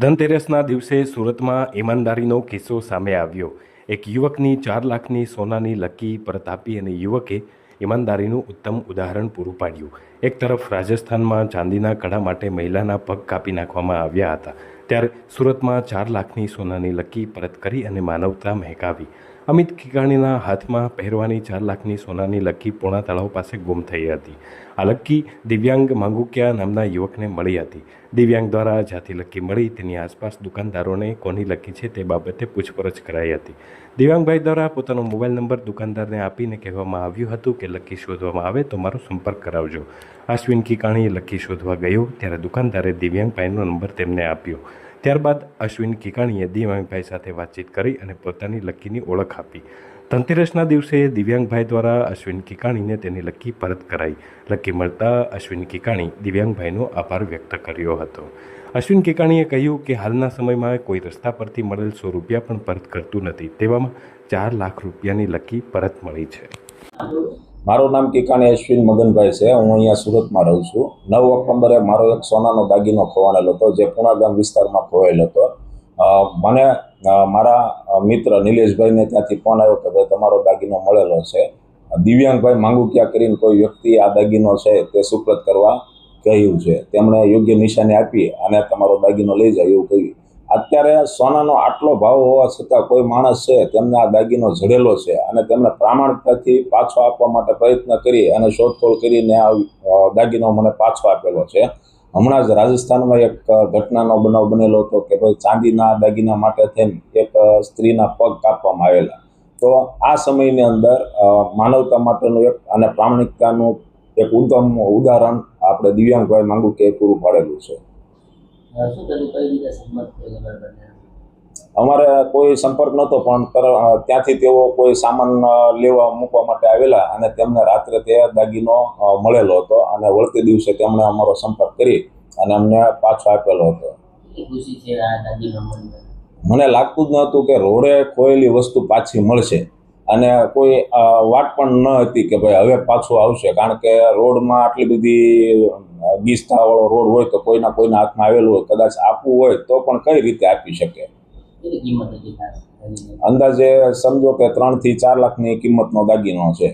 ધનતેરસના દિવસે સુરતમાં ઈમાનદારીનો કિસ્સો સામે આવ્યો. એક યુવકની ચાર લાખની સોનાની લકી પરત આપી અને યુવકે ઈમાનદારીનું ઉત્તમ ઉદાહરણ પૂરું પાડ્યું. એક તરફ રાજસ્થાનમાં ચાંદીના કડા માટે મહિલાના પગ કાપી નાખવામાં આવ્યા હતા. ત્યારે સુરતમાં ચાર લાખની સોનાની લકી પરત કરી અને માનવતા મહેકાવી. અમિત કિકાણીના હાથમાં પહેરવાની ચાર લાખની સોનાની લકી પૂણા તળાવ પાસે ગુમ થઈ હતી. આ લકી દિવ્યાંગ માંગુકિયા નામના યુવકને મળી હતી. દિવ્યાંગ દ્વારા જાતિ લકી મળી તેની આસપાસ દુકાનદારોને કોની લકી છે તે બાબતે પૂછપરછ કરાઈ હતી. દિવ્યાંગભાઈ દ્વારા પોતાનો મોબાઈલ નંબર દુકાનદારને આપીને કહેવામાં આવ્યું હતું કે લકી શોધવામાં આવે તો મારો સંપર્ક કરાવજો. અશ્વિન કિકાણીએ લકી શોધવા ગયો ત્યારે દુકાનદારે દિવ્યાંગભાઈનો નંબર તેમને આપ્યો. ત્યારબાદ અશ્વિન કિકાણીએ દિવ્યાંગભાઈ સાથે વાતચીત કરી અને પોતાની લકીની ઓળખ આપી. ધનતેરસના દિવસે દિવ્યાંગભાઈ દ્વારા અશ્વિન કિકાણીને તેની લકી પરત કરાઈ. લકી મળતા અશ્વિન કિકાણી દિવ્યાંગભાઈનો આભાર વ્યક્ત કર્યો હતો. અશ્વિન કિકાણીએ કહ્યું કે હાલના સમયમાં કોઈ રસ્તા પરથી મળેલ સો રૂપિયા પણ પરત કરતું નથી. તેવામાં ચાર લાખ રૂપિયાની લકી પરત મળી છે. મારું નામ કિકાણી અશ્વિન મગનભાઈ છે. હું અહીંયા સુરતમાં રહું છું. નવ ઓક્ટોબરે મારો એક સોનાનો દાગીનો ખોવાયેલો હતો, જે પુણાગામ વિસ્તારમાં ખોવાયેલો હતો. મને મારા મિત્ર નિલેશભાઈને ત્યાંથી ફોન આવ્યો કે ભાઈ, તમારો દાગીનો મળેલો છે. દિવ્યાંગભાઈ માંગુકિયા કરીને કોઈ વ્યક્તિ આ દાગીનો છે તે સુપ્રત કરવા કહ્યું છે. તેમણે યોગ્ય નિશાની આપી અને તમારો દાગીનો લઈ જાય એવું કહ્યું. અત્યારે સોનાનો આટલો ભાવ હોવા છતાં કોઈ માણસ છે, તેમને આ દાગીનો જડેલો છે અને તેમને પ્રામાણિકતાથી પાછો આપવા માટે પ્રયત્ન કરી અને શોધખોળ કરીને આ દાગીનો મને પાછો આપેલો છે. હમણાં જ રાજસ્થાનમાં એક ઘટનાનો બનાવ બનેલો હતો કે ભાઈ ચાંદીના દાગીના માટે થઈને એક સ્ત્રીના પગ કાપવામાં આવેલા. તો આ સમયની અંદર માનવતા માટેનું એક અને પ્રામાણિકતાનું એક ઉત્તમ ઉદાહરણ આપણે દિવ્યાંગભાઈ માંગુ કે પૂરું પાડેલું છે. શું કઈ રીતે અમારે કોઈ સંપર્ક નહોતો પણ ત્યાંથી તેઓ કોઈ સામાન લેવા મૂકવા માટે આવેલા અને તેમને રાત્રે તે દાગીનો મળેલો હતો અને વળતે દિવસે તેમણે અમારો સંપર્ક કરી અને અમને પાછો આપેલો હતો. મને લાગતું જ નહોતું કે રોડે ખોયેલી વસ્તુ પાછી મળશે. અને કોઈ વાટ પણ ન હતી કે ભાઈ હવે પાછું આવશે. કારણ કે રોડમાં આટલી બધી ગીસ્તાવાળો રોડ હોય તો કોઈના કોઈના હાથમાં આવેલું હોય. કદાચ આપવું હોય તો પણ કઈ રીતે આપી શકે? અંદાજે સમજો કે ત્રણથી ચાર લાખની કિંમતનો દાગીનો છે.